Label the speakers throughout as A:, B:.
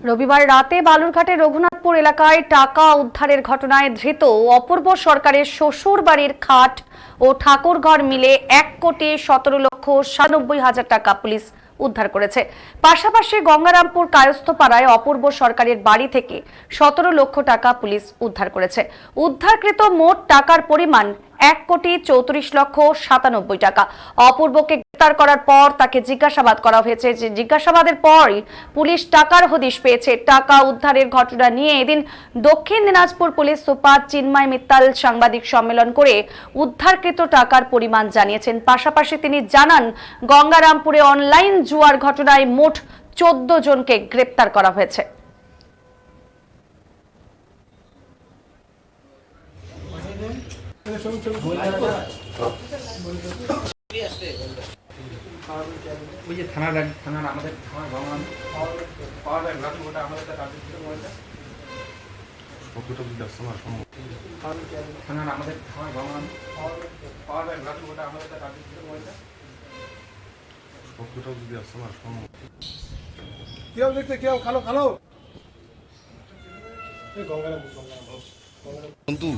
A: রবিবার রাতে বালুরঘাটের রঘুনাথপুর এলাকায় টাকা উদ্ধারের ঘটনায় ধৃত অপূর্ব সরকারের শ্বশুর বাড়ির খাট ও ঠাকুরঘর মিলে এক কোটি সতেরো লক্ষ সাতানব্বই হাজার টাকা পুলিশ উদ্ধার করেছে। পাশাপাশি গঙ্গারামপুর কায়স্থপাড়ায় অপূর্ব সরকারের বাড়ি থেকে সতেরো লক্ষ টাকা পুলিশ উদ্ধার করেছে। উদ্ধারকৃত মোট টাকার পরিমাণ এক কোটি চৌত্রিশ লক্ষ সাতানব্বই টাকা। অপূর্বকে গ্রেপ্তার করার পর তাকে জিজ্ঞাসাবাদ করা হয়েছে যে জিজ্ঞাসাবাদের পরই পুলিশ টাকার হদিশ পেয়েছে। টাকা উদ্ধারের ঘটনা নিয়ে এদিন দক্ষিণ দিনাজপুর পুলিশ সুপার চিন্ময় মিত্তাল সাংবাদিক সম্মেলন করে উদ্ধারকৃত টাকার পরিমাণ জানিয়েছেন। পাশাপাশি তিনি জানান, গঙ্গারামপুরে অনলাইন জুয়ার ঘটনায় মোট চোদ্দ জনকে গ্রেপ্তার করা হয়েছে।
B: ওই যে থানার থানার আমাদের থানার ভবন পাওয়া যায় না ওটা আমাদের একটা কাজের ছিল ওইটা
C: কতটা যদি আসতে আমার সম্ভব।
B: থানার আমাদের থানার ভবন পাওয়া যায় না ওটা আমাদের একটা কাজের ছিল ওইটা
C: কতটা যদি আসতে আমার সম্ভব।
D: কিরম দেখতে কিরম কালো কালো
C: কিন্তু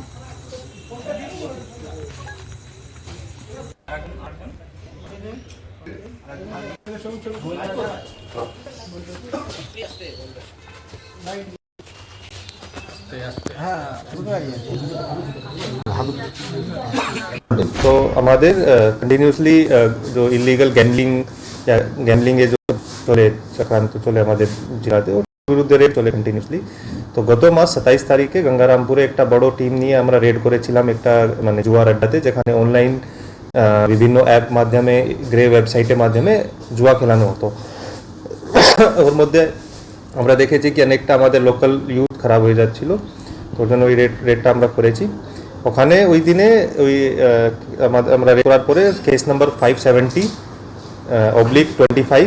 E: तो हमारे कंटिन्यूसली जो इलीगल गैमलिंग या গ্যামলিংয়ে যে চলে চক্রান্ত চলে আমাদের জেলাতে ওর বিরুদ্ধে রেড চলে কন্টিনিউসলি তো গত মাস সাতাইশ তারিখে গঙ্গারামপুরে একটা বড় টিম নিয়ে আমরা রেড করেছিলাম একটা মানে জুয়ার আড্ডাতে যেখানে অনলাইন বিভিন্ন অ্যাপ মাধ্যমে গ্রে ওয়েবসাইটের মাধ্যমে জুয়া খেলানো হতো। ওর মধ্যে আমরা দেখেছি কি অনেকটা আমাদের লোকাল ইউথ খারাপ হয়ে যাচ্ছিল। ওর জন্য ওই রেট রেটটা আমরা করেছি। ওখানে ওই দিনে ওই আমরা রেট করার পরে case number five seventy oblique twenty five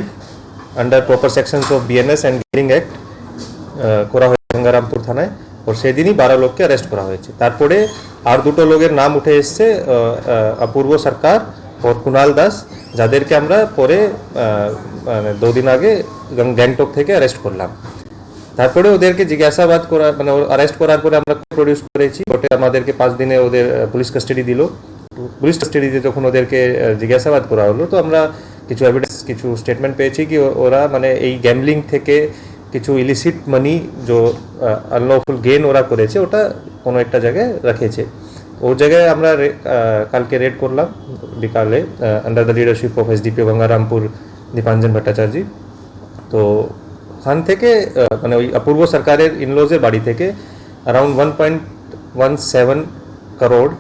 E: under proper sections of BNS and gaming act করা হয়েছে গঙ্গারামপুর থানায়। ওর সেদিনই বারো লোককে অ্যারেস্ট করা হয়েছে। তারপরে আর দুটো লোকের নাম উঠে এসছে অপূর্ব সরকার ওর কুণাল দাস, যাদেরকে আমরা পরে মানে দুদিন আগে গ্যাংটক থেকে অ্যারেস্ট করলাম। তারপরে ওদেরকে জিজ্ঞাসাবাদ করা মানে অ্যারেস্ট করার পরে আমরা প্রডিউস করেছি। কোর্টে আমাদেরকে পাঁচ দিনে ওদের পুলিশ কাস্টাডি দিল। পুলিশ কাস্টাডিতে যখন ওদেরকে জিজ্ঞাসাবাদ করা হলো, তো আমরা কিছু এভিডেন্স কিছু স্টেটমেন্ট পেয়েছি কি ওরা মানে এই গ্যামলিং থেকে কিছু ইলিসিট মানি যে আনলফুল গেন ওরা করেছে, ওটা কোনো একটা জায়গায় রেখেছে। ওই জায়গায় আমরা কালকে রেড করলাম, বিকালে under the leadership of SDP Gangarampur Dipanjan Bhattacharya. তো ওখান থেকে মানে ওই অপূর্ব সরকারের ইনলোজের বাড়ি থেকে around one point one seven crore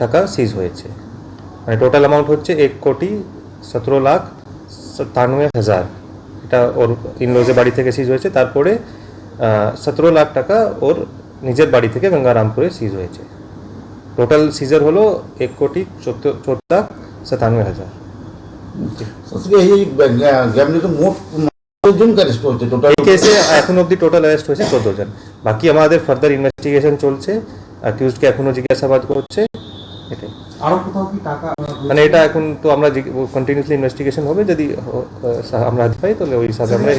E: টাকা সিজ হয়েছে। মানে টোটাল অ্যামাউন্ট হচ্ছে এক কোটি সতেরো লাখ সাতানব্বই হাজার। এটা ওর ইনলোজের বাড়ি থেকে সিজ হয়েছে। তারপরে সতেরো লাখ টাকা ওর নিজের বাড়ি থেকে গঙ্গারামপুরে সিজ হয়েছে। টোটাল সিজার হলো এক কোটি চোদ্দ চোদ্দ লাখ সাতানব্বই হাজার। কেসে এখন অবধি টোটাল অ্যারেস্ট হয়েছে চোদ্দ জন। বাকি আমাদের ফার্দার ইনভেস্টিগেশন চলছে। অ্যাকিউজকে এখনও জিজ্ঞাসাবাদ করছে। এটাই।
D: আরও কোথাও কি টাকা
E: মানে এটা এখন তো আমরা কন্টিনিউসলি ইনভেস্টিগেশন হবে যদি আমরা হাতে পাই তাহলে ওই হিসাবে আমরা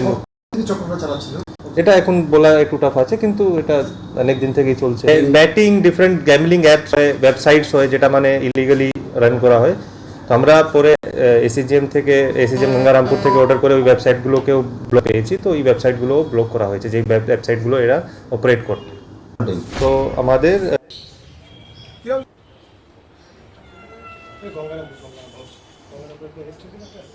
E: এটা এখন বলা একটু টাফ আছে কিন্তু এটা অনেক দিন থেকেই চলছে। ব্যাটিং ডিফারেন্ট গ্যামলিং অ্যাপস হয় ওয়েবসাইটস হয় যেটা মানে ইলিগালি রান করা হয়। তো আমরা পরে এসিজিএম থেকে এসিজিএম গঙ্গারামপুর থেকে অর্ডার করে ওই ওয়েবসাইটগুলোকেও ব্লক পেয়েছি। তো ওই ওয়েবসাইটগুলো ব্লক করা হয়েছে যে ওয়েবসাইটগুলো এরা অপারেট করত। তো আমাদের
D: গঙ্গারামপুর গঙ্গারামপুর গঙ্গারামপুর একটা?